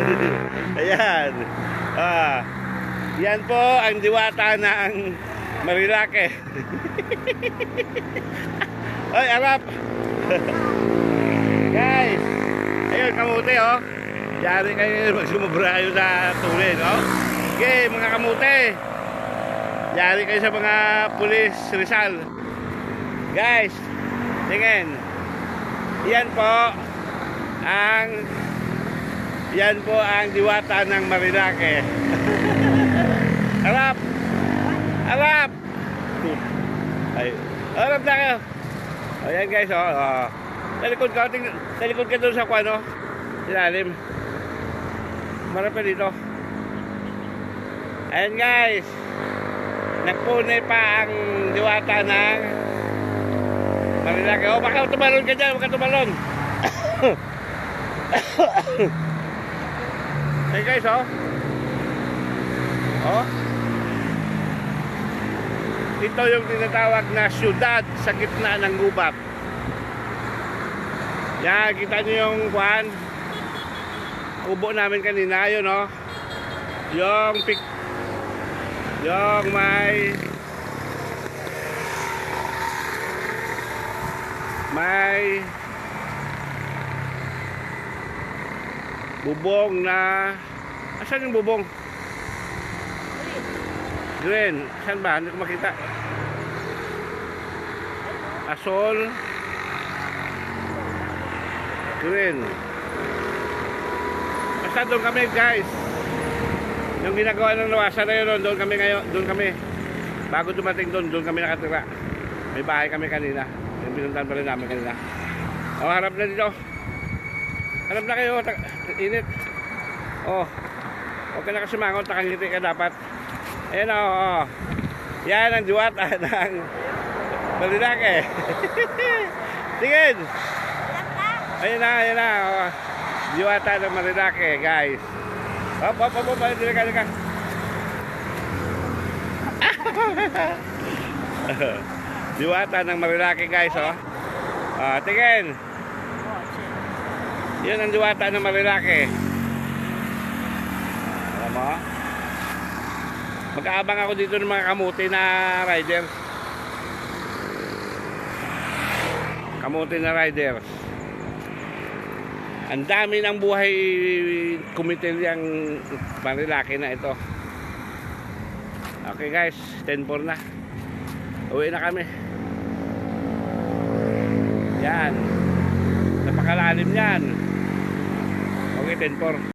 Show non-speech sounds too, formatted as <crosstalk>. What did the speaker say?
<laughs> Ayan. Ah. Yan po ang diwata ng Marilake. <laughs> Ay, arap. <laughs> Guys, ayun kamuti oh. Yari kayo magsumubrayo sa tuloy, no? Okay, mga kamuti. Yari kayo sa mga pulis Rizal. Guys, tingin. Yan po ang yan po ang diwata ng Marilake. Arap! Arap! Ay, arap na kayo. Ayan guys, oh. oh. Talikod ka, ting, talikod ka doon sa kwano. Ilalim. Marami pa dito. Ayan guys. Nagpunay pa ang diwata ng Marilake. Oh, baka tumalon ka dyan, baka tumalon. <coughs> <coughs> Hey guys, oh. Oh. Ito yung tinatawag na syudad sa gitna ng gubat. Yan, kita nyo yung kwan. Ubo namin kanina, yun, oh. Yung pik... Yung may... May... Bubong na... Asan yung bubong? Green. Saan ba? Hindi ko makita. Asol. Green. Basta doon kami guys. Yung ginagawa ng lawasan na yun, doon kami ngayon, doon kami. Bago dumating doon, doon kami nakatira. May bahay kami kanina. Yung pinuntahan pa rin namin kanina. O, harap na dito. Harap na kayo. Init. Oh. Huwag ka na kasimangon, takangiti ka dapat. Ayan o. Oh, Yan ang diwata <laughs> ng Malinake. <laughs> Tingin. Ayan na, ayan na. Oh. Diwata ng Malinake, guys. Hop, hop, hop, hop. Dili ka, dili ka. Diwata <laughs> ng Malinake, guys, oh. Ah, tingin. Yan ang diwata ng Marilake. Alam mo? Mag-aabang ako dito ng mga kamuti na riders. Kamuti na riders. Ang dami ng buhay kumitilyang Marilake na ito. Okay guys, 10-4 na. Uwi na kami. Yan. Napakalalim yan. Okay, 10-4.